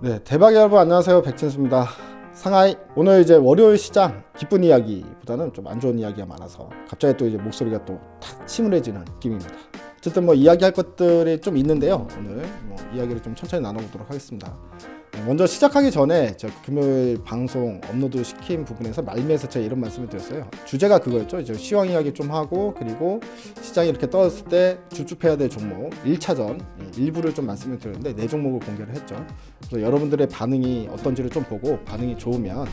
네, 대박 여러분 안녕하세요. 백진수입니다. 상하이 오늘 이제 월요일 시장 기쁜 이야기보다는 좀 안 좋은 이야기가 많아서 갑자기 또 이제 목소리가 또탁 침울해지는 느낌입니다. 어쨌든 뭐 이야기할 것들이 좀 있는데요. 오늘 뭐 이야기를 좀 천천히 나눠보도록 하겠습니다. 네, 먼저 시작하기 전에 저 금요일 방송 업로드 시킨 부분에서 말미에서 제가 이런 말씀을 드렸어요. 주제가 그거였죠. 이제 시황 이야기 좀 하고 그리고 시장이 이렇게 떨어졌을 때 주축해야 될 종목 1차전 일부를 좀 말씀을 드렸는데 네 종목을 공개를 했죠. 그래서 여러분들의 반응이 어떤지를 좀 보고 반응이 좋으면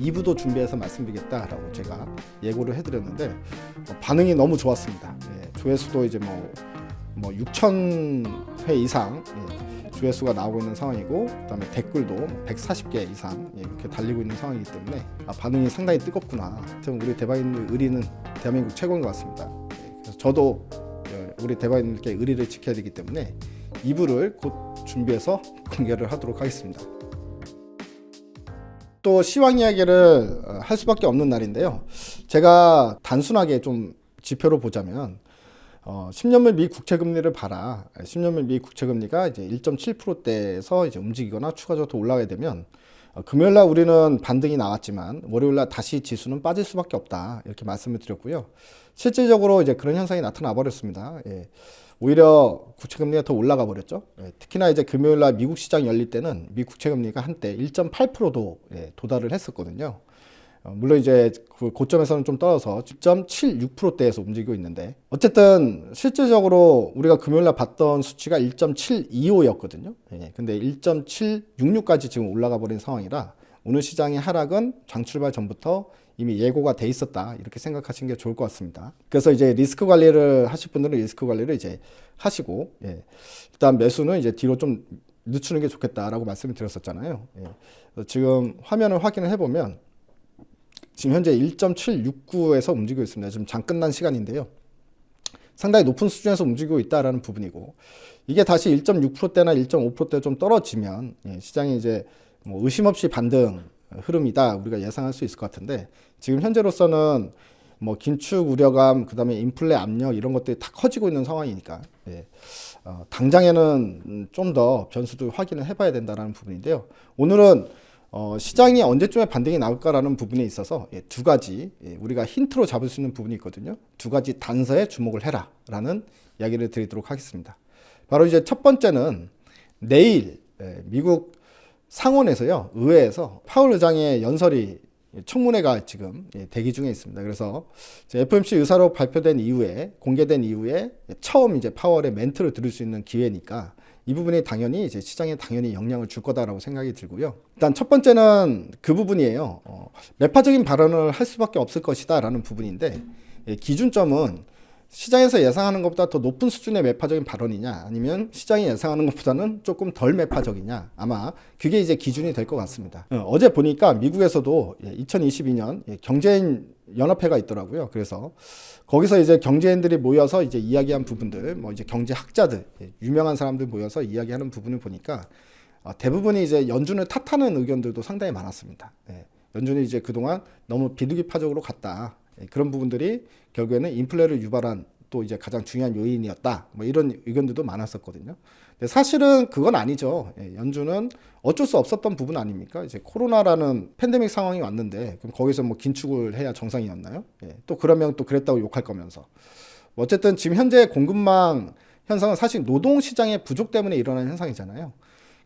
2부도 준비해서 말씀드리겠다라고 제가 예고를 해드렸는데 어, 반응이 너무 좋았습니다. 예, 조회수도 이제 뭐, 뭐 6천 회 이상 예, 조회수가 나오고 있는 상황이고 그다음에 댓글도 140개 이상 예, 이렇게 달리고 있는 상황이기 때문에 아, 반응이 상당히 뜨겁구나. 하여튼 우리 대박인 의리는 대한민국 최고인 것 같습니다. 예, 그래서 저도 예, 우리 대박인들께 의리를 지켜야 되기 때문에 2부를 곧 준비해서 공개를 하도록 하겠습니다. 또 시황 이야기를 어, 할 수밖에 없는 날인데요. 제가 단순하게 좀 지표로 보자면 어, 10년물 미 국채 금리를 봐라. 10년물 미 국채 금리가 이제 1.7%대에서 이제 움직이거나 추가적으로 더 올라가게 되면 어, 금요일 날 우리는 반등이 나왔지만 월요일 날 다시 지수는 빠질 수밖에 없다. 이렇게 말씀을 드렸고요. 실질적으로 이제 그런 현상이 나타나 버렸습니다. 예. 오히려 국채 금리가 더 올라가 버렸죠. 예, 특히나 이제 금요일 날 미국 시장 열릴 때는 미 국채 금리가 한때 1.8%도 예, 도달을 했었거든요. 어, 물론 이제 그 고점에서는 좀 떨어서 10.76%대에서 움직이고 있는데 어쨌든 실질적으로 우리가 금요일 날 봤던 수치가 1.725였거든요. 예, 근데 1.766까지 지금 올라가 버린 상황이라 오늘 시장의 하락은 장 출발 전부터 이미 예고가 돼 있었다 이렇게 생각하시는 게 좋을 것 같습니다. 그래서 이제 리스크 관리를 하실 분들은 리스크 관리를 이제 하시고 예. 일단 매수는 이제 뒤로 좀 늦추는 게 좋겠다라고 말씀을 드렸었잖아요. 예. 지금 화면을 확인을 해보면 지금 현재 1.769에서 움직이고 있습니다. 지금 장 끝난 시간인데요. 상당히 높은 수준에서 움직이고 있다라는 부분이고 이게 다시 1.6%대나 1.5%대 좀 떨어지면 예, 시장이 이제 뭐 의심 없이 반등 흐름이다 우리가 예상할 수 있을 것 같은데 지금 현재로서는 뭐 긴축 우려감 그다음에 인플레 압력 이런 것들이 다 커지고 있는 상황이니까 예. 어, 당장에는 좀 더 변수도 확인을 해봐야 된다라는 부분인데요. 오늘은 어, 시장이 언제쯤에 반등이 나올까라는 부분에 있어서 예, 두 가지 예, 우리가 힌트로 잡을 수 있는 부분이 있거든요. 두 가지 단서에 주목을 해라라는 이야기를 드리도록 하겠습니다. 바로 이제 첫 번째는 내일 예, 미국 상원에서요 의회에서 파월 의장의 연설이 청문회가 지금 예, 대기 중에 있습니다. 그래서 이제 FOMC 의사로 발표된 이후에 공개된 이후에 처음 이제 파월의 멘트를 들을 수 있는 기회니까 이 부분이 당연히 이제 시장에 당연히 영향을 줄 거다라고 생각이 들고요. 일단 첫 번째는 그 부분이에요. 어, 매파적인 발언을 할 수밖에 없을 것이다라는 부분인데 예, 기준점은 시장에서 예상하는 것보다 더 높은 수준의 매파적인 발언이냐 아니면 시장이 예상하는 것보다는 조금 덜 매파적이냐 아마 그게 이제 기준이 될 것 같습니다. 어, 제 보니까 미국에서도 2022년 경제인 연합회가 있더라고요. 그래서 거기서 이제 경제인들이 모여서 이제 이야기한 부분들, 뭐 이제 경제 학자들, 예, 유명한 사람들 모여서 이야기하는 부분을 보니까 어, 대부분이 이제 연준을 탓하는 의견들도 상당히 많았습니다. 예, 연준이 이제 그동안 너무 비둘기파적으로 갔다. 예, 그런 부분들이 결국에는 인플레를 유발한 또 이제 가장 중요한 요인이었다. 뭐 이런 의견들도 많았었거든요. 근데 사실은 그건 아니죠. 예, 연준은 어쩔 수 없었던 부분 아닙니까? 이제 코로나라는 팬데믹 상황이 왔는데 그럼 거기서 뭐 긴축을 해야 정상이었나요? 예, 또 그러면 또 그랬다고 욕할 거면서 뭐 어쨌든 지금 현재 공급망 현상은 사실 노동 시장의 부족 때문에 일어난 현상이잖아요.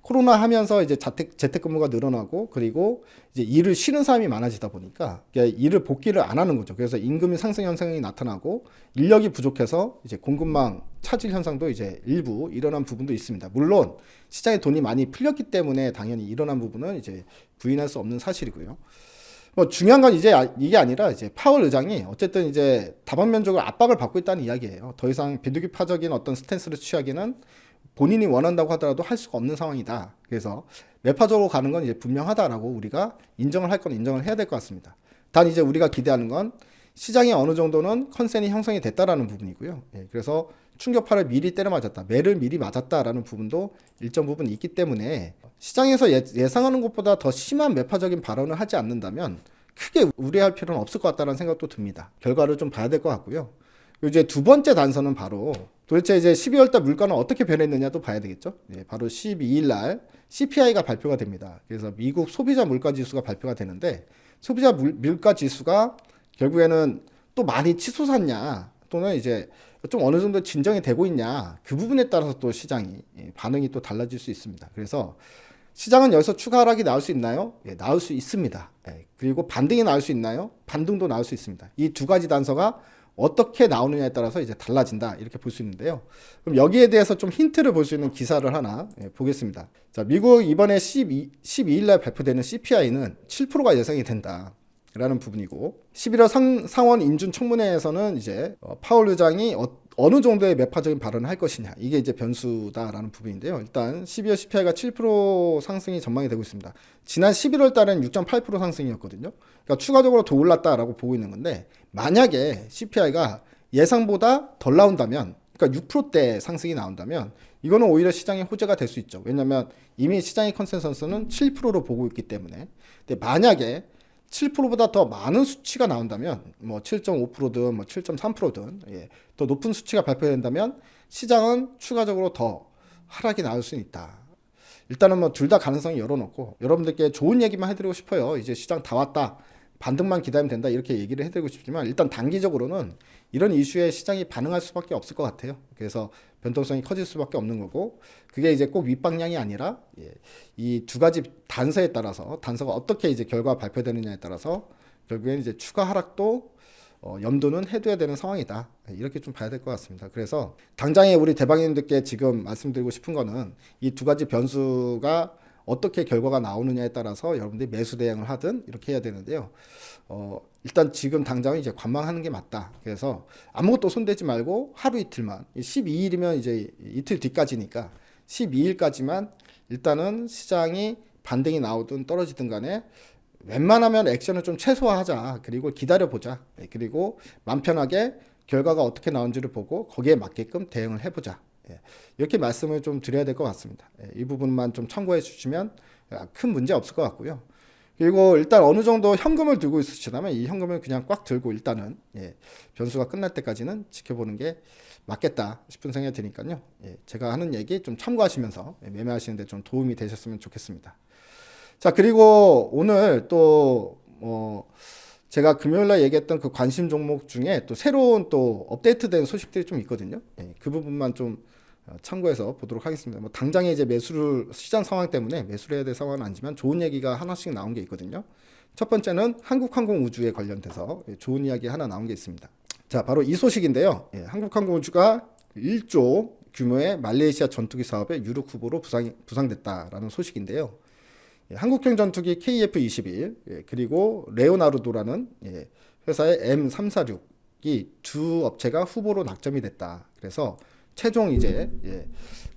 코로나 하면서 이제 자택 재택근무가 늘어나고 그리고 이제 일을 쉬는 사람이 많아지다 보니까 일을 복귀를 안 하는 거죠. 그래서 임금 상승 현상이 나타나고 인력이 부족해서 이제 공급망 차질 현상도 이제 일부 일어난 부분도 있습니다. 물론 시장에 돈이 많이 풀렸기 때문에 당연히 일어난 부분은 이제 부인할 수 없는 사실이고요. 뭐 중요한 건 이제 아- 이게 아니라 이제 파월 의장이 어쨌든 이제 다방 면적으로 압박을 받고 있다는 이야기예요. 더 이상 비둘기파적인 어떤 스탠스를 취하기는 본인이 원한다고 하더라도 할 수가 없는 상황이다. 그래서 매파적으로 가는 건 이제 분명하다라고 우리가 인정을 할 건 인정을 해야 될 것 같습니다. 단 이제 우리가 기대하는 건 시장이 어느 정도는 컨센이 형성이 됐다라는 부분이고요. 예, 그래서 충격파를 미리 때려 맞았다, 매를 미리 맞았다라는 부분도 일정 부분 있기 때문에 시장에서 예, 예상하는 것보다 더 심한 매파적인 발언을 하지 않는다면 크게 우려할 필요는 없을 것 같다는 생각도 듭니다. 결과를 좀 봐야 될 것 같고요. 이제 두 번째 단서는 바로 도대체 이제 12월 달 물가는 어떻게 변했느냐도 봐야 되겠죠. 예, 바로 12일 날 CPI가 발표가 됩니다. 그래서 미국 소비자 물가 지수가 발표가 되는데 소비자 물, 물가 지수가 결국에는 또 많이 치솟았냐 또는 이제 좀 어느 정도 진정이 되고 있냐 그 부분에 따라서 또 시장이 예, 반응이 또 달라질 수 있습니다. 그래서 시장은 여기서 추가 하락이 나올 수 있나요? 예, 나올 수 있습니다. 예, 그리고 반등이 나올 수 있나요? 반등도 나올 수 있습니다. 이 두 가지 단서가 어떻게 나오느냐에 따라서 이제 달라진다 이렇게 볼 수 있는데요. 그럼 여기에 대해서 좀 힌트를 볼 수 있는 기사를 하나 예, 보겠습니다. 자, 미국 이번에 12, 12일 날 발표되는 CPI는 7%가 예상이 된다. 라는 부분이고 11월 상, 상원 인준 청문회에서는 이제 어, 파월 의장이 어, 어느 정도의 매파적인 발언을 할 것이냐 이게 이제 변수다라는 부분인데요. 일단 12월 CPI가 7% 상승이 전망이 되고 있습니다. 지난 11월 달엔 6.8% 상승이었거든요. 그러니까 추가적으로 더 올랐다라고 보고 있는 건데 만약에 CPI가 예상보다 덜 나온다면 그러니까 6%대 상승이 나온다면 이거는 오히려 시장의 호재가 될 수 있죠. 왜냐하면 이미 시장의 컨센서스는 7%로 보고 있기 때문에. 근데 만약에 7%보다 더 많은 수치가 나온다면 뭐 7.5%든 뭐 7.3%든 예, 더 높은 수치가 발표된다면 시장은 추가적으로 더 하락이 나올 수 있다. 일단은 뭐 둘 다 가능성이 열어놓고 여러분들께 좋은 얘기만 해드리고 싶어요. 이제 시장 다 왔다. 반등만 기다리면 된다. 이렇게 얘기를 해드리고 싶지만 일단 단기적으로는 이런 이슈에 시장이 반응할 수밖에 없을 것 같아요. 그래서 변동성이 커질 수밖에 없는 거고 그게 이제 꼭 윗방향이 아니라 예, 이두 가지 단서에 따라서 단서가 어떻게 이제 결과 발표되느냐에 따라서 결국에는 이제 추가 하락도 어, 염두는 해둬야 되는 상황이다. 이렇게 좀 봐야 될 것 같습니다. 그래서 당장에 우리 대방님들께 지금 말씀드리고 싶은 거는 이 두 가지 변수가 어떻게 결과가 나오느냐에 따라서 여러분들이 매수 대응을 하든 이렇게 해야 되는데요. 어, 일단 지금 당장은 이제 관망하는 게 맞다. 그래서 아무것도 손대지 말고 하루 이틀만 12일이면 이제 이틀 뒤까지니까 12일까지만 일단은 시장이 반등이 나오든 떨어지든 간에 웬만하면 액션을 좀 최소화하자. 그리고 기다려보자. 네, 그리고 맘 편하게 결과가 어떻게 나온지를 보고 거기에 맞게끔 대응을 해보자. 예, 이렇게 말씀을 좀 드려야 될 것 같습니다. 예, 이 부분만 좀 참고해 주시면 큰 문제 없을 것 같고요. 그리고 일단 어느 정도 현금을 들고 있으시다면 이 현금을 그냥 꽉 들고 일단은 예, 변수가 끝날 때까지는 지켜보는 게 맞겠다 싶은 생각이 드니까요. 예, 제가 하는 얘기 좀 참고하시면서 예, 매매하시는데 좀 도움이 되셨으면 좋겠습니다. 자 그리고 오늘 또 뭐 제가 금요일 날 얘기했던 그 관심 종목 중에 또 새로운 또 업데이트된 소식들이 좀 있거든요. 예, 그 부분만 좀 어, 참고해서 보도록 하겠습니다. 뭐 당장에 이제 매수를 시장 상황 때문에 매수를 해야 될 상황은 아니지만 좋은 얘기가 하나씩 나온 게 있거든요. 첫 번째는 한국항공우주에 관련돼서 예, 좋은 이야기 하나 나온 게 있습니다. 자, 바로 이 소식인데요. 예, 한국항공우주가 1조 규모의 말레이시아 전투기 사업에 유력 후보로 부상, 부상됐다라는 소식인데요. 예, 한국형 전투기 KF-21 예, 그리고 레오나르도라는 예, 회사의 M346이 두 업체가 후보로 낙점이 됐다. 그래서 최종 이제 예,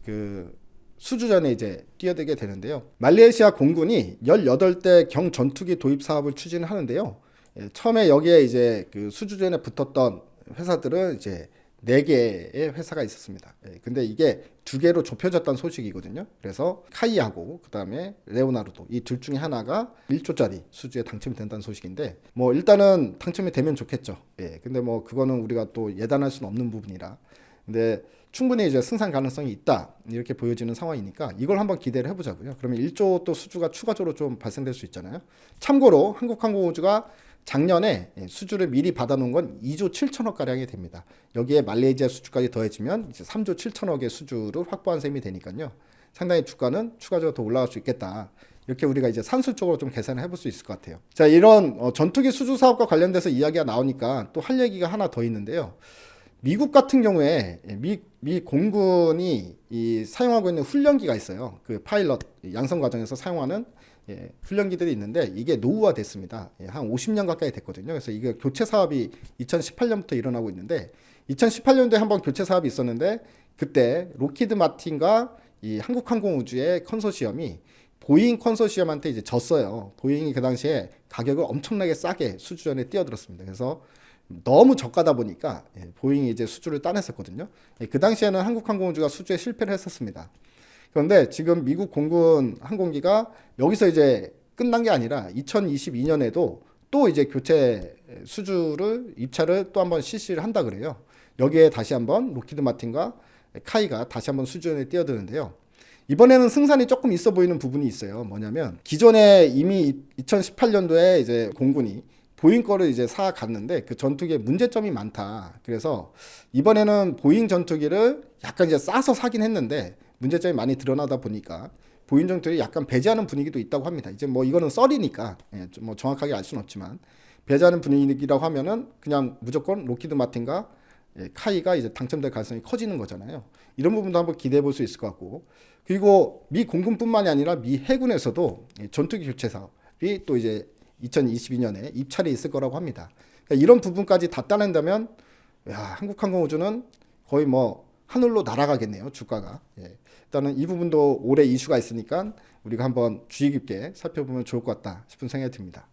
그 수주전에 이제 뛰어들게 되는데요. 말레이시아 공군이 18대 경 전투기 도입 사업을 추진하는데요. 예, 처음에 여기에 이제 그 수주전에 붙었던 회사들은 이제 네 개의 회사가 있었습니다. 예, 근데 이게 두 개로 좁혀졌다는 소식이거든요. 그래서 카이하고 그다음에 레오나르도 이 둘 중에 하나가 1조짜리 수주에 당첨이 된다는 소식인데 뭐 일단은 당첨이 되면 좋겠죠. 예. 근데 뭐 그거는 우리가 또 예단할 수는 없는 부분이라. 근데 충분히 이제 승산 가능성이 있다 이렇게 보여지는 상황이니까 이걸 한번 기대를 해보자고요. 그러면 1조 또 수주가 추가적으로 좀 발생될 수 있잖아요. 참고로 한국항공우주가 작년에 예, 수주를 미리 받아놓은 건 2조 7천억 가량이 됩니다. 여기에 말레이시아 수주까지 더해지면 이제 3조 7천억의 수주를 확보한 셈이 되니까요. 상당히 주가는 추가적으로 더 올라갈 수 있겠다. 이렇게 우리가 이제 산술적으로 좀 계산을 해볼 수 있을 것 같아요. 자, 이런 어, 전투기 수주 사업과 관련돼서 이야기가 나오니까 또 할 얘기가 하나 더 있는데요. 미국 같은 경우에 예, 미, 미 공군이 이 사용하고 있는 훈련기가 있어요. 그 파일럿 양성 과정에서 사용하는 예, 훈련기들이 있는데 이게 노후화됐습니다. 예, 한 50년 가까이 됐거든요. 그래서 이게 교체 사업이 2018년부터 일어나고 있는데 2018년도에 한번 교체 사업이 있었는데 그때 로키드 마틴과 이 한국항공우주의 컨소시엄이 보잉 컨소시엄한테 이제 졌어요. 보잉이 그 당시에 가격을 엄청나게 싸게 수주전에 뛰어들었습니다. 그래서 너무 저가다 보니까 예, 보잉이 이제 수주를 따냈었거든요. 예, 그 당시에는 한국항공우주가 수주에 실패를 했었습니다. 그런데 지금 미국 공군 항공기가 여기서 이제 끝난 게 아니라 2022년에도 또 이제 교체 수주를 입찰을 또 한번 실시를 한다 그래요. 여기에 다시 한번 로키드 마틴과 카이가 다시 한번 수준에 뛰어드는데요. 이번에는 승산이 조금 있어 보이는 부분이 있어요. 뭐냐면 기존에 이미 2018년도에 이제 공군이 보잉 거를 이제 사 갔는데 그 전투기에 문제점이 많다. 그래서 이번에는 보잉 전투기를 약간 이제 싸서 사긴 했는데 문제점이 많이 드러나다 보니까 보잉 전투기 약간 배제하는 분위기도 있다고 합니다. 이제 뭐 이거는 썰이니까 예, 좀뭐 정확하게 알 수는 없지만 배제하는 분위기라고 하면은 그냥 무조건 로키드 마틴과 예, 카이가 이제 당첨될 가능성이 커지는 거잖아요. 이런 부분도 한번 기대해 볼 수 있을 것 같고 그리고 미 공군뿐만이 아니라 미 해군에서도 예, 전투기 교체 사업이 또 이제 2022년에 입찰이 있을 거라고 합니다. 그러니까 이런 부분까지 다 따낸다면 야, 한국항공우주는 거의 뭐 하늘로 날아가겠네요 주가가. 예. 일단은 이 부분도 올해 이슈가 있으니까 우리가 한번 주의 깊게 살펴보면 좋을 것 같다 싶은 생각이 듭니다.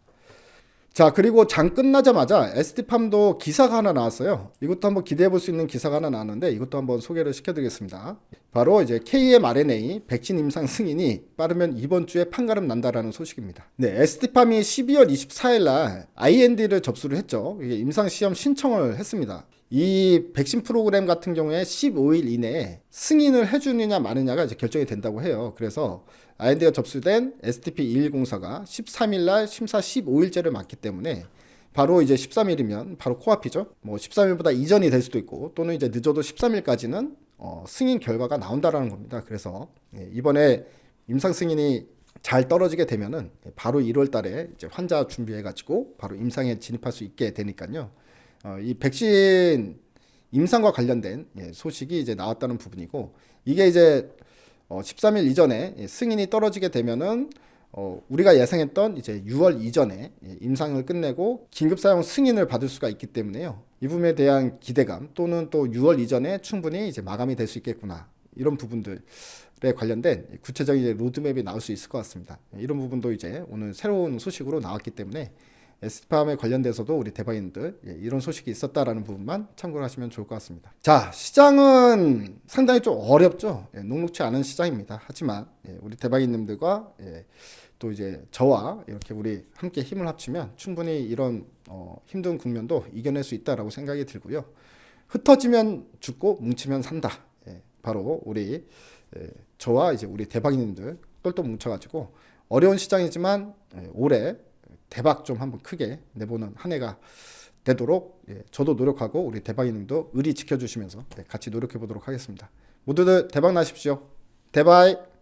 자 그리고 장 끝나자마자 ST팜도 기사가 하나 나왔어요. 이것도 한번 기대해 볼 수 있는 기사가 하나 나왔는데 이것도 한번 소개를 시켜드리겠습니다. 바로 이제 KMRNA 백신 임상 승인이 빠르면 이번 주에 판가름 난다라는 소식입니다. 네, ST팜이 12월 24일 날 IND를 접수를 했죠. 이게 임상 시험 신청을 했습니다. 이 백신 프로그램 같은 경우에 15일 이내에 승인을 해주느냐 마느냐가 이제 결정이 된다고 해요. 그래서 IND가 접수된 STP-2104가 13일 날 심사 15일째를 맞기 때문에 바로 이제 13일이면 바로 코앞이죠. 뭐 13일보다 이전이 될 수도 있고 또는 이제 늦어도 13일까지는 어, 승인 결과가 나온다라는 겁니다. 그래서 예, 이번에 임상 승인이 잘 떨어지게 되면은 바로 1월 달에 이제 환자 준비해 가지고 바로 임상에 진입할 수 있게 되니까요. 어, 이 백신 임상과 관련된 예, 소식이 이제 나왔다는 부분이고 이게 이제 어, 13일 이전에 예, 승인이 떨어지게 되면은 어, 우리가 예상했던 이제 6월 이전에 예, 임상을 끝내고 긴급 사용 승인을 받을 수가 있기 때문에요. 이 부분에 대한 기대감 또는 또 6월 이전에 충분히 이제 마감이 될 수 있겠구나 이런 부분들에 관련된 구체적인 로드맵이 나올 수 있을 것 같습니다. 예, 이런 부분도 이제 오늘 새로운 소식으로 나왔기 때문에 에스팜에 관련돼서도 우리 대박인들 예, 이런 소식이 있었다라는 부분만 참고를 하시면 좋을 것 같습니다. 자 시장은 상당히 좀 어렵죠. 예, 녹록치 않은 시장입니다. 하지만 예, 우리 대박인님들과 예, 또 이제 저와 이렇게 우리 함께 힘을 합치면 충분히 이런 어, 힘든 국면도 이겨낼 수 있다라고 생각이 들고요. 흩어지면 죽고 뭉치면 산다. 예, 바로 우리 예, 저와 이제 우리 대박인님들 똘똘 뭉쳐가지고 어려운 시장이지만 예, 올해 대박 좀 한번 크게 내보는 한 해가 되도록 예, 저도 노력하고 우리 대박이님도 의리 지켜주시면서 네, 같이 노력해 보도록 하겠습니다. 모두들 대박 나십시오. 대박.